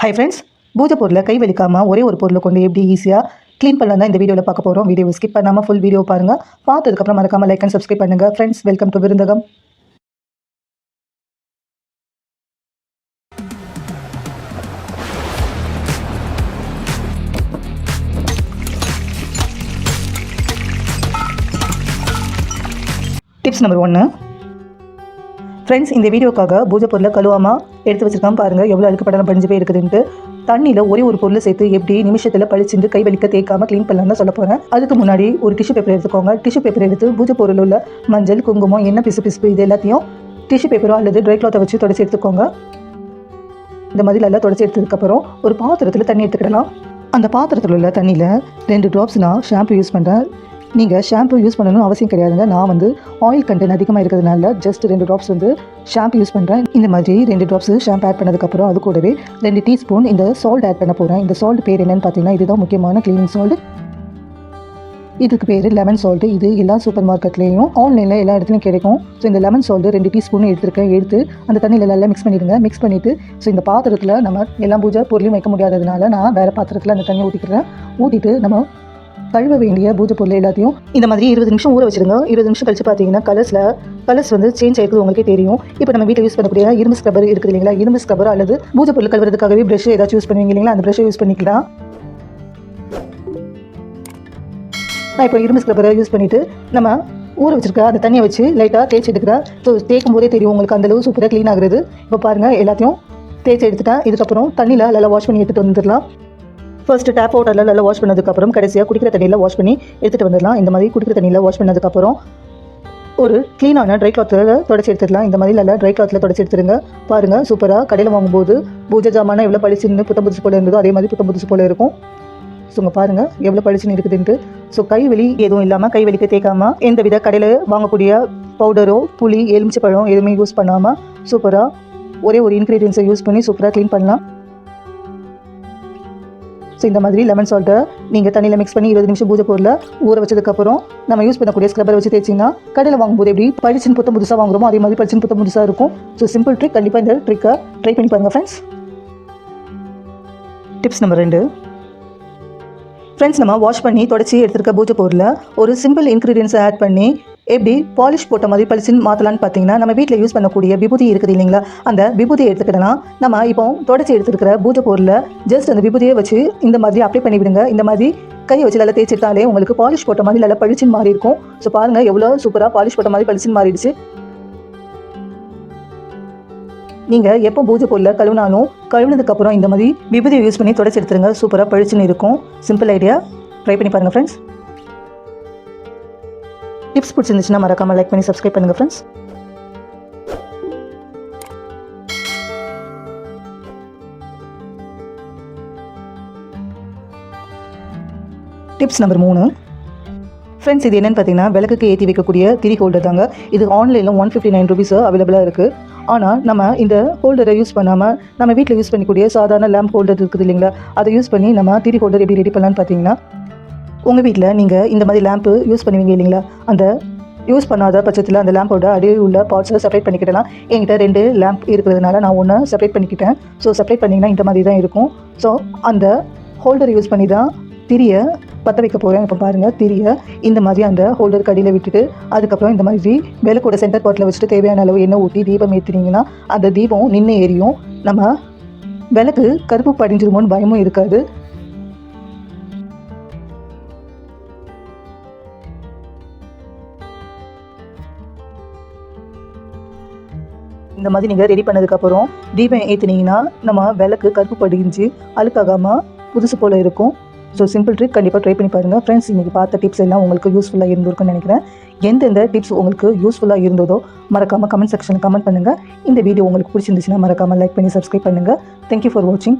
Hi friends பூஜை பொருளை கை வலிக்காமல் ஒரே ஒரு பொருளை கொண்டு எப்படி ஈஸியாக க்ளீன் பண்ணலாம் தான் இந்த வீடியோவில் பார்க்க போகிறோம் வீடியோ ஸ்கிப் பண்ணாமல் ஃபுல் வீடியோ பாருங்கள் பார்த்ததுக்கப்புறம் மறக்காமல் லைக் அண்ட் சப்ஸ்கிரைப் பண்ணுங்கள் friends welcome to Virundhagam. Tips number ஒன்று ஃப்ரெண்ட்ஸ் இந்த வீடியோக்காக பூஜை பொருளை கழுவாமல் எடுத்து வச்சிருக்காம பாருங்கள் எவ்வளோ அழுக்கு படிஞ்சு போய் இருக்குதுன்ட்டு தண்ணியில் ஒரே ஒரு பொருளை சேர்த்து எப்படி நிமிஷத்தில் பழிச்சுட்டு கை வலிக்க தேய்க்காம க்ளீன் பண்ணலாம் சொல்ல போகிறேன் அதுக்கு முன்னாடி ஒரு டிஷ்யூ பேப்பர் எடுத்துக்கோங்க. டிஷ்யூ பேப்பர் எடுத்து பூஜை பொருள் உள்ள மஞ்சள் குங்குமம் எண்ணெய் பிசு பிசுப்பு இது எல்லாத்தையும் டிஷ்யூ பேப்பரோ அல்லது ட்ரை கிளாத்தை வச்சு தொடச்சி எடுத்துக்கோங்க. இந்த மாதிரி நல்லா தொடச்சி எடுத்ததுக்கப்புறம் ஒரு பாத்திரத்தில் தண்ணி எடுத்துக்கிடலாம். அந்த பாத்திரத்தில் உள்ள தண்ணியில் ரெண்டு ட்ராப்ஸ் நான் ஷாம்பு யூஸ் பண்ணுறேன் நீங்கள் ஷாம்பு யூஸ் பண்ணணும் அவசியம் கிடையாதுங்க. நான் வந்து ஆயில் கண்டென்ட் அதிகமாக இருக்கிறதுனால ஜஸ்ட் ரெண்டு ட்ராப்ஸ் வந்து ஷாம்பு யூஸ் பண்ணுறேன் இந்த மாதிரி ரெண்டு ட்ராப்ஸ் ஷாம்பு ஆட் பண்ணதுக்கப்புறம் அது கூடவே ரெண்டு டீஸ்பூன் இந்த சால்ட் ஆட் பண்ண போகிறேன் இந்த சால்ட் பேர் என்னென்னு பார்த்தீங்கன்னா இதுதான் முக்கியமான க்ளீனிங் சால்ட் இதுக்கு பேர் லெமன் சால்ட்டு இது எல்லா சூப்பர் மார்க்கெட்லேயும் ஆன்லைனில் எல்லா இடத்துலையும் கிடைக்கும். ஸோ இந்த லெமன் சால்ட்டு ரெண்டு டீஸ்பூன் எடுத்துருக்கேன். எடுத்து அந்த தண்ணியில் எல்லாம் மிக்ஸ் பண்ணிடுங்க. மிக்ஸ் பண்ணிவிட்டு ஸோ இந்த பாத்திரத்தில் நம்ம எல்லா பூஜை பொருளையும் வைக்க முடியாததுனால நான் வேறு பாத்திரத்தில் அந்த தண்ணியை ஊற்றிக்கிறேன் ஊற்றிட்டு நம்ம கழுவ வேண்டிய பூஜை பொருள் எல்லாத்தையும் இந்த மாதிரி இருபது நிமிஷம் ஊற வச்சிருங்க. இருபது நிமிஷம் கழிச்சு பார்த்தீங்கன்னா கலர்ஸில் கலர்ஸ் வந்து சேஞ்ச் ஆயிருக்குது உங்களுக்கே தெரியும். இப்போ நம்ம வீட்டில் யூஸ் பண்ணக்கூடிய இரும்பு ஸ்க்ரப்பர் இருக்குது இல்லைங்களா? இரும்பு ஸ்க்ரப்பர் அல்லது பூஜை பொருள் கழுவுறதுக்காகவே ப்ரஷ் ஏதாச்சும் யூஸ் பண்ணுவீங்க இல்லைங்களா? அந்த ப்ரஷ்ஷை யூஸ் பண்ணிக்கலாம். நான் இப்போ இரும்பு ஸ்க்ரப்பரை யூஸ் பண்ணிவிட்டு நம்ம ஊற வச்சிருக்க அந்த தண்ணியை வச்சு லைட்டாக தேய்ச்சி எடுக்கிறேன் ஸோ தேய்க்கும் போதே தெரியும் உங்களுக்கு அந்தளவு சூப்பராக க்ளீன் ஆகுறது. இப்போ பாருங்கள் எல்லாத்தையும் தேய்ச்சி எடுத்துட்டேன் இதுக்கப்புறம் தண்ணியில் நல்லா வாஷ் பண்ணி எடுத்துகிட்டு வந்துடலாம். ஃபர்ஸ்ட் டேப் வாட்டரில் நல்லா வாஷ் பண்ணதுக்கப்புறம் கடைசியாக குடிக்கிற தண்ணியில் வாஷ் பண்ணி எடுத்துகிட்டு வந்துடலாம். இந்த மாதிரி குடிக்கிற தண்ணியில் வாஷ் பண்ணதுக்கப்புறம் ஒரு க்ளீனான ட்ரை கிளாத்தில் தொடச்சி எடுத்துடலாம். இந்த மாதிரி நல்லா ட்ரை கிளாத்தில் தொடச்சி எடுத்துருங்க. பாருங்கள் சூப்பராக கடையில் வாங்கும்போது பூஜை ஜாமான எவ்வளோ பழிச்சுன்னு புத்தம் புதுசு போல இருந்ததோ அதே மாதிரி புத்தம் புதுசு போல இருக்கும். ஸோ உங்கள் பாருங்கள் எவ்வளோ பளிச்சுன்னு இருக்குதுன்ட்டு. ஸோ கை வலி எதுவும் இல்லாமல் கை வலிக்க தேய்க்காமல் எந்த வித கடையில் வாங்கக்கூடிய பவுடரோ புளி எலுமிச்சை பழம் எதுவுமே யூஸ் பண்ணாமல் சூப்பராக ஒரே ஒரு இன்க்ரீடியன்ஸை யூஸ் பண்ணி சூப்பராக க்ளீன் பண்ணலாம். ஸோ இந்த மாதிரி லெமன் சால்ட்டை நீங்கள் தண்ணியில் மிக்ஸ் பண்ணி இருபது நிமிஷம் பூஜை பொருளில் ஊற வச்சதுக்கப்புறம் நம்ம யூஸ் பண்ணக்கூடிய ஸ்க்ரப்பர் வச்சு தேய்ச்சிங்கன்னா கடையில் வாங்கும்போது எப்படி படிச்சின் புத்தம் புதுசாக வாங்குறோமோ அதே மாதிரி பளிச்சுன்னு புத்தம் புதுசாக இருக்கும். ஸோ சிம்பிள் ட்ரிக் கண்டிப்பாக இந்த ட்ரிக்கை ட்ரை பண்ணி பாருங்கள் ஃப்ரெண்ட்ஸ் டிப்ஸ் நம்பர் ரெண்டு. ஃப்ரெண்ட்ஸ் நம்ம வாஷ் பண்ணி தொடச்சி எடுத்துருக்க பூஜை பொருளில் ஒரு சிம்பிள் இன்க்ரீடியன்ஸை ஆட் பண்ணி எப்படி பாலிஷ் போட்ட மாதிரி பளிச்சுன்னு மாற்றலான்னு பார்த்தீங்கன்னா நம்ம வீட்டில் யூஸ் பண்ணக்கூடிய விபூதி இருக்குது இல்லைங்களா? அந்த விபூதியை எடுத்துக்கிடலாம். நம்ம இப்போ தொடச்சி எடுத்துருக்கிற பூஜை பொருளில் ஜஸ்ட் அந்த விபூதியை வச்சு இந்த மாதிரி அப்ளை பண்ணிவிடுங்க. இந்த மாதிரி கையை வச்சு நல்லா தேய்ச்சிட்டாலே உங்களுக்கு பாலிஷ் போட்ட மாதிரி நல்லா பளிச்சுன்னு மாறி இருக்கும். ஸோ பாருங்கள் எவ்வளோ சூப்பராக பாலிஷ் போட்ட மாதிரி பளிச்சுன்னு மாறிடுச்சு. நீங்கள் எப்போ பூஜை பொருளை கழுவினாலும் கழுவினதுக்கப்புறம் இந்த மாதிரி விபூதியை யூஸ் பண்ணி தொடச்சி எடுத்துருங்க. சூப்பராக பழிச்சுன்னு இருக்கும். சிம்பிள் ஐடியா ட்ரை பண்ணி பாருங்கள் ஃப்ரெண்ட்ஸ் டிப்ஸ் பிடிச்சிருந்துச்சுன்னா மறக்காமல் லைக் பண்ணி சப்ஸ்கிரைப் பண்ணுங்கள் ஃப்ரெண்ட்ஸ் டிப்ஸ் நம்பர் மூணு. ஃப்ரெண்ட்ஸ் இது என்னென்னு பார்த்தீங்கன்னா விளக்குக்கு ஏற்றி வைக்கக்கூடிய திரி ஹோல்டர் தாங்க. இது ஆன்லைனில் ஒன் ஃபிஃப்டி நைன் ருபீஸ் அவைலபிளாக இருக்குது ஆனால் நம்ம இந்த ஹோல்டரை யூஸ் பண்ணாமல் நம்ம வீட்டில் யூஸ் பண்ணக்கூடிய சாதாரண லேம்ப் ஹோல்டர் இருக்குது இல்லைங்களா? அதை யூஸ் பண்ணி நம்ம திரி ஹோல்டர் எப்படி ரெடி பண்ணலான்னு பார்த்தீங்கன்னா உங்கள் வீட்டில் நீங்கள் இந்த மாதிரி லேம்ப்பு யூஸ் பண்ணுவீங்க இல்லைங்களா? அந்த யூஸ் பண்ணாத பட்சத்தில் அந்த லேம்போட அடியில் உள்ள பார்ட்ஸை செப்பரேட் பண்ணிக்கிட்டலாம் என்கிட்ட ரெண்டு லேம்ப் இருக்கிறதுனால நான் ஒன்று செப்பரேட் பண்ணிக்கிட்டேன். ஸோ செப்பரேட் பண்ணிங்கன்னா இந்த மாதிரி தான் இருக்கும். ஸோ அந்த ஹோல்டர் யூஸ் பண்ணி தான் திரியை பற்ற வைக்க போகிறேன் இப்போ பாருங்கள் திரியை இந்த மாதிரி அந்த ஹோல்டருக்கு அடியில் விட்டுட்டு அதுக்கப்புறம் இந்த மாதிரி விளக்கோட சென்டர் பாட்டில் வச்சுட்டு தேவையான அளவு எண்ணெய் ஊற்றி தீபம் ஏற்றினீங்கன்னா அந்த தீபம் நின்று எரியும். நம்ம விளக்கு கருப்பு படிஞ்சிருமோன்னு பயமும் இருக்காது. இந்த மாதிரி நீங்கள் ரெடி பண்ணதுக்கப்புறம் தீபம் ஏற்றுனீங்கன்னா நம்ம விளக்கு கருப்பு படிஞ்சு அழுக்காகாமல் புதுசு போல் இருக்கும். ஸோ சிம்பிள் ட்ரிக் கண்டிப்பாக ட்ரை பண்ணி பாருங்கள் ஃப்ரெண்ட்ஸ் இன்றைக்கி பார்த்த டிப்ஸ் எல்லாம் உங்களுக்கு யூஸ்ஃபுல்லாக இருந்திருக்குன்னு நினைக்கிறேன். எந்தெந்த டிப்ஸ் உங்களுக்கு யூஸ்ஃபுல்லாக இருந்ததோ மறக்காமல் கமெண்ட் செக்ஷனில் கமெண்ட் பண்ணுங்கள் இந்த வீடியோ உங்களுக்கு பிடிச்சிருந்துச்சுன்னா மறக்காமல் லைக் பண்ணி சப்ஸ்கிரைப் பண்ணுங்கள் தேங்க்யூ ஃபார் வாட்சிங்